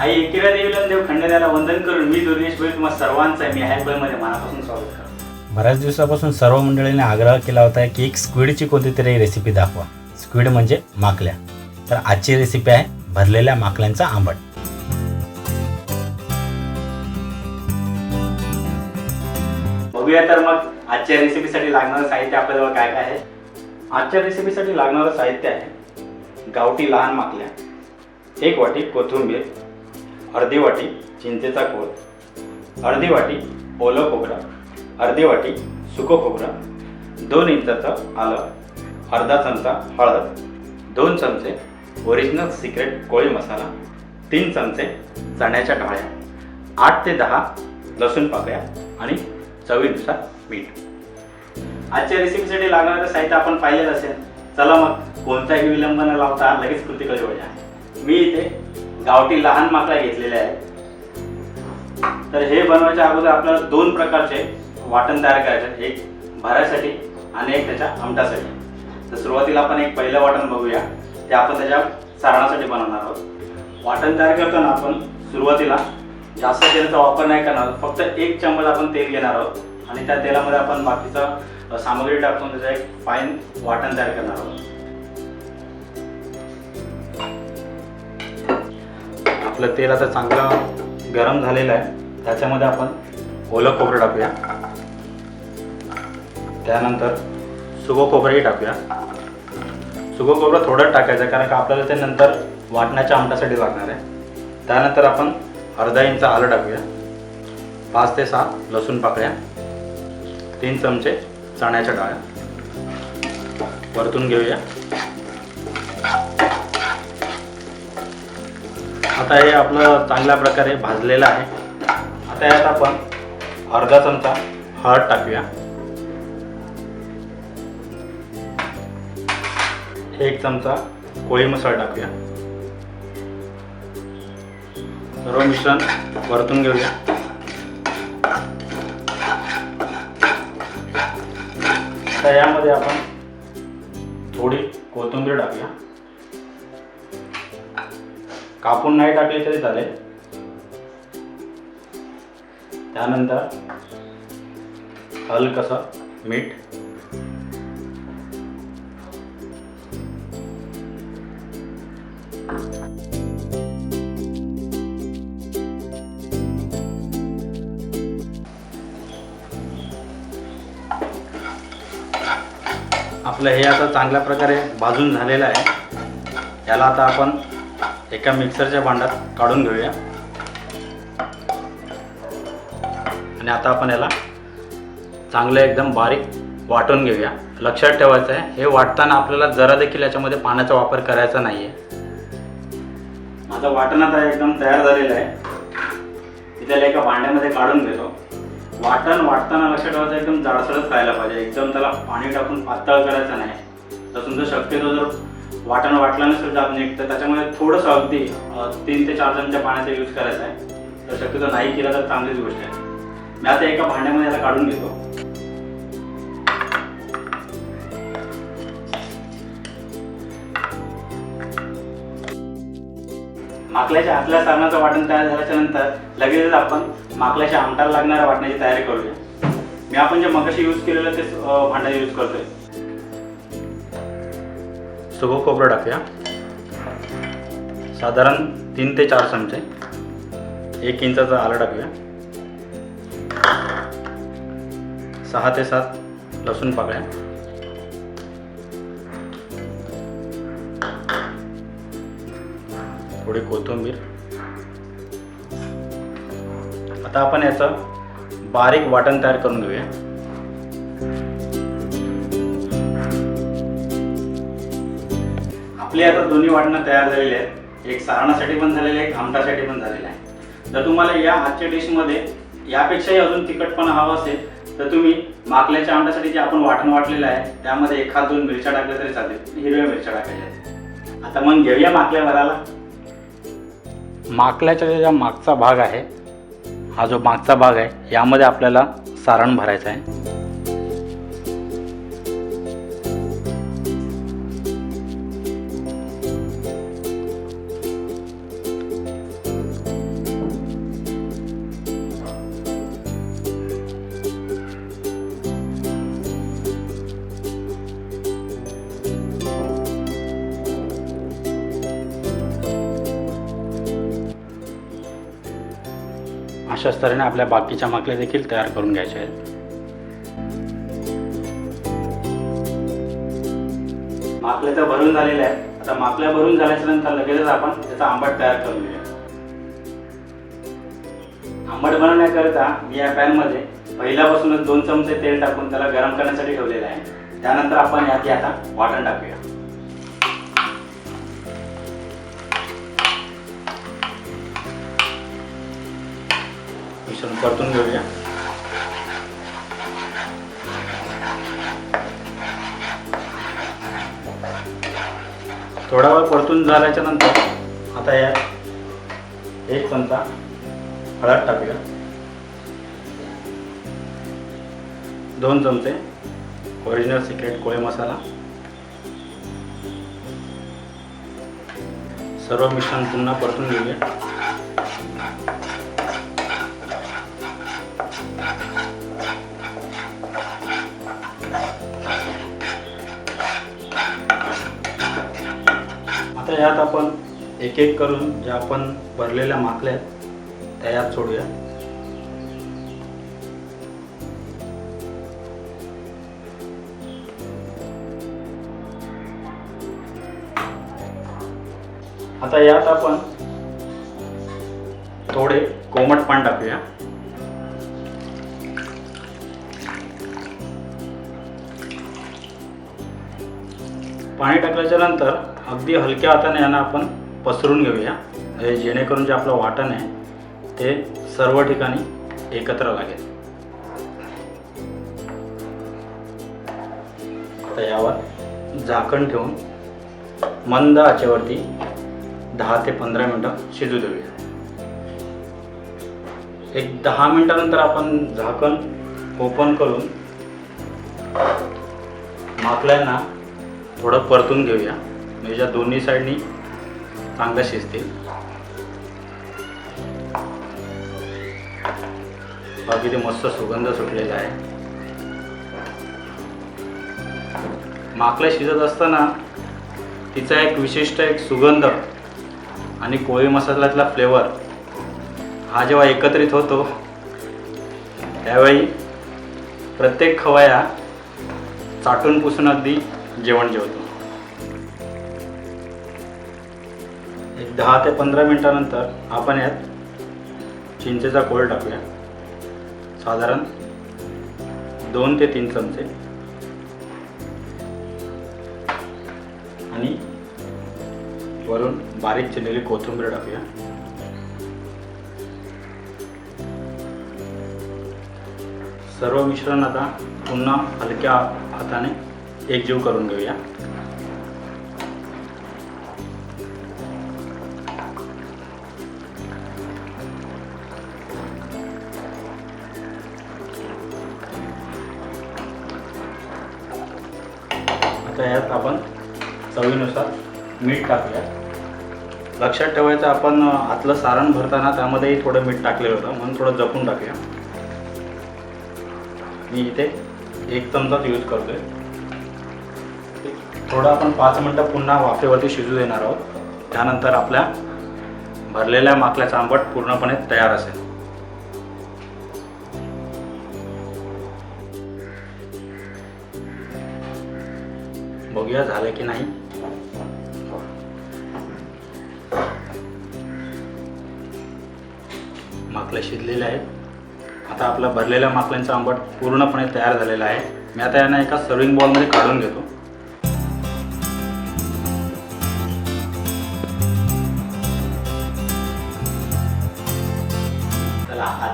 आई एकिरा देवीला देव खंडेराला वंदन करून मी दुर्गेश भाई तुम्हा सर्वांचं आहे. मी मध्ये मनापासून स्वागत करतो. बऱ्याच दिवसापासून सर्व मंडळींनी आग्रह केला होता की एक स्क्विडची कोणती तरी रेसिपी दाखवा. स्क्विड म्हणजे माकल्या. तर आजची रेसिपी आहे भरलेल्या माकल्यांचा आंबट. बघूया तर मग आजच्या रेसिपीसाठी लागणारं साहित्य आपल्याजवळ काय काय आहे? आजच्या रेसिपीसाठी लागणारं साहित्य आहे गावठी लहान माकल्या एक वाटी कोथिंबीर अर्धी वाटी चिंचेचा कोळ अर्धी वाटी ओलं खोबरं. अर्धी वाटी सुकं खोबरं. दोन इंचाचं आलं. अर्धा चमचा हळद. दोन चमचे ओरिजिनल सिक्रेट कोळी मसाला. तीन चमचे चण्याच्या डाळ्या. आठ ते दहा लसूण पाकळ्या आणि चवीनुसार मीठ. आजच्या रेसिपीसाठी लागणारं साहित्य आपण पाहिलेलं असेल. चला मग कोणताही विलंब न लावता लगेच कृतीकडे वळूया मी इथे गावठी लहान माकळ्या घेतलेल्या आहेत. तर हे बनवायच्या अगोदर आपल्याला दोन प्रकारचे वाटण तयार करायचे एक भरायसाठी आणि एक त्याच्या आमटासाठी. तर सुरुवातीला आपण एक पहिलं वाटण बघूया. ते आपण त्याच्या सारणासाठी बनवणार आहोत. वाटण तयार करताना आपण सुरुवातीला जास्त तेलाचा वापर नाही करणार फक्त एक चम्मच आपण तेल घेणार आहोत. आणि त्या तेलामध्ये आपण बाकीचा सामग्री टाकून त्याचा एक फाईन वाटण तयार करणार आहोत. आपलं तेल आता चांगलं गरम झालेलं आहे. त्याच्यामध्ये आपण ओलं खोबरं टाकूया. त्यानंतर सुगं खोबरंही टाकूया. सुगं खोबरं थोडं टाकायचं आहे, कारण का आपल्याला ते नंतर वाटण्याच्या आमटासाठी लागणार आहे. त्यानंतर आपण अर्धा इंच आलं टाकूया. पाच ते सहा लसूण पाकळ्या. तीन चमचे चण्याच्या डाळ्या. परतून घेऊया. आता हे आपलं चांगल्या प्रकारे भाजलेलं आहे. आता यात आपण अर्धा चमचा हळद टाकूया. एक चमचा कोळी मसाला टाकूया. सर्व मिश्रण परतून घेऊया. आता यामध्ये आपण थोडी कोथिंबीर टाकूया. कापून नाही टाकली तरी चालेल. त्यानंतर हलकसं मीठ. आपलं हे आता चांगल्या प्रकारे भाजून झालेलं आहे. याला आता आपण एका मिक्सरच्या भांड्यात काढून घेऊया. आणि आता आपण याला चांगलं एकदम बारीक वाटून घेऊया. लक्षात ठेवायचं आहे हे वाटताना आपल्याला जरा देखील याच्यामध्ये पाण्याचा वापर करायचा नाही आहे माझं वाटण आता एकदम तयार झालेलं आहे. त्याला एका भांड्यामध्ये काढून घेतो. वाटण वाटताना लक्षात ठेवायचं एकदम जाडसरच खायला पाहिजे. एकदम त्याला पाणी टाकून पातळ करायचं नाही. तर तुमचं शक्यतो जर वाटण वाटलं नसेल जात नीट तर त्याच्यामध्ये थोडंसं अगदी तीन ते चार जणच्या पाण्याचा यूज करायचा आहे. तर शक्यतो नाही केला तर चांगलीच गोष्ट आहे. मी आता एका भांड्यामध्ये याला काढून घेतो. माकल्याच्या आतल्या सारणाचं वाटण तयार झाल्याच्यानंतर लगेचच आपण माकल्याच्या आमटाला लागणाऱ्या वाटण्याची तयारी करूया. मी आपण जे मगाशी यूज केलेलं ते भांडा यूज करतोय. सुगं खोबरं टाकूया. साधारण तीन ते चार चमचे. एक इंचाचा आलं टाकूया. सहा ते सात लसूण पाकळ्या. थोडी कोथिंबीर. आता आपण याचं बारीक वाटण तयार करून घेऊया. आपली आता दोन्ही वाटणं तयार झालेली आहेत. एक सारणासाठी पण झालेलं आहे एक आमटासाठी पण झालेलं आहे. जर तुम्हाला या आजच्या डिशमध्ये यापेक्षाही अजून तिखटपणा हवा असेल तर तुम्ही माकल्याच्या आमटासाठी जे आपण वाटण वाटलेलं आहे त्यामध्ये एखाद दोन मिरच्या टाकल्या तरी चालेल. हिरव्या मिरच्या टाकायच्या आहेत. आता मग घेऊया माकल्या भराला माकल्याच्या ज्या मागचा भाग आहे हा जो मागचा भाग आहे यामध्ये आपल्याला सारण भरायचं आहे. अशाच तऱ्हेने आपल्या बाकीच्या माकल्या देखील तयार करून घ्यायच्या आहेत. माकल्या तर भरून झालेल्या आहेत. आता माकल्या भरून झाल्याच्यानंतर लगेचच आपण त्याचा आंबट तयार करून घेऊया. आंबट बनवण्याकरिता मी या पॅनमध्ये पहिल्यापासूनच दोन चमचे तेल टाकून त्याला गरम करण्यासाठी ठेवलेलं आहे. त्यानंतर आपण यात आता वाटण टाकूया. मिश्रण परतून घेऊया. थोडा वेळ परतून झाल्याच्यानंतर आता यात एक चमचा हळद टाकूया. दोन चमचे ओरिजिनल सिक्रेट कोळे मसाला. सर्व मिश्रण पुन्हा परतून घेऊया. आता यात आपण एक एक करून ज्या आपण भरलेल्या माकल्या आहेत त्या यात सोडूया. आता यात आपण थोडे कोमट पान टाकूया. पाणी टाकल्याच्या नंतर अगदी हलक्या हाताने यांना आपण पसरून घेऊया. म्हणजे जेणेकरून जे आपलं वाटण आहे ते सर्व ठिकाणी एकत्र लागेल. आता यावर झाकण ठेवून मंद आचेवरती दहा ते पंधरा मिनटं शिजू देऊया. एक दहा मिनटानंतर आपण झाकण ओपन करून माकल्यांना थोडं परतून घेऊया. म्हणजे ज्या दोन्ही साईडनी चांगलं शिजतील. बाकी ते मस्त सुगंध सुटलेला आहे. माकलं शिजत असताना तिचा एक विशिष्ट एक सुगंध आणि कोळी मसाल्यातला फ्लेवर हा जेव्हा एकत्रित होतो त्यावेळी प्रत्येक खवया चाटून पुसून अगदी जेवण जेवतो. एक दहा ते पंधरा मिनटानंतर आपण यात चिंचेचा कोळ टाकूया. साधारण दोन ते तीन चमचे. आणि वरून बारीक चिरलेली कोथिंबीर टाकूया. सर्व मिश्रण आता पुन्हा हलक्या हाताने एकजीव करून घेऊया. आता यात आपण चवीनुसार मीठ टाकूया. लक्षात ठेवायचं आपण आतलं सारण भरताना त्यामध्येही थोडं मीठ टाकलेलं होतं. म्हणून थोडं जपून टाकूया. मी इथे एक चमचाच यूज करतोय. थोडं आपण पाच मिनटं पुन्हा वाफेवरती शिजू देणार आहोत. त्यानंतर आपल्या भरलेल्या माकल्याचा आंबट पूर्णपणे तयार असेल. बघूया झालं की नाही. माकलं शिजलेले आहेत. आता आपला भरलेल्या माकल्यांचा आंबट पूर्णपणे तयार झालेला आहे. मी आता यांना एका सर्विंग बॉलमध्ये काढून घेतो.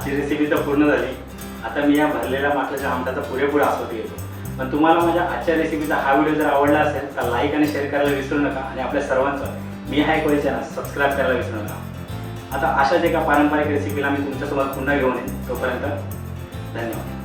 आजची रेसिपी तर पूर्ण झाली. आता मी या भरलेल्या माकल्याच्या आमटाचा पुरेपूर आस्वाद घेतो. पण तुम्हाला माझ्या आजच्या रेसिपीचा हा व्हिडिओ जर आवडला असेल तर लाईक आणि शेअर करायला विसरू नका आणि आपल्या सर्वांचं मी हाय कोळी चॅनल सबस्क्राईब करायला विसरू नका. आता अशाच एका पारंपरिक रेसिपीला मी तुमच्यासोबत पुन्हा घेऊन येईन. तोपर्यंत धन्यवाद.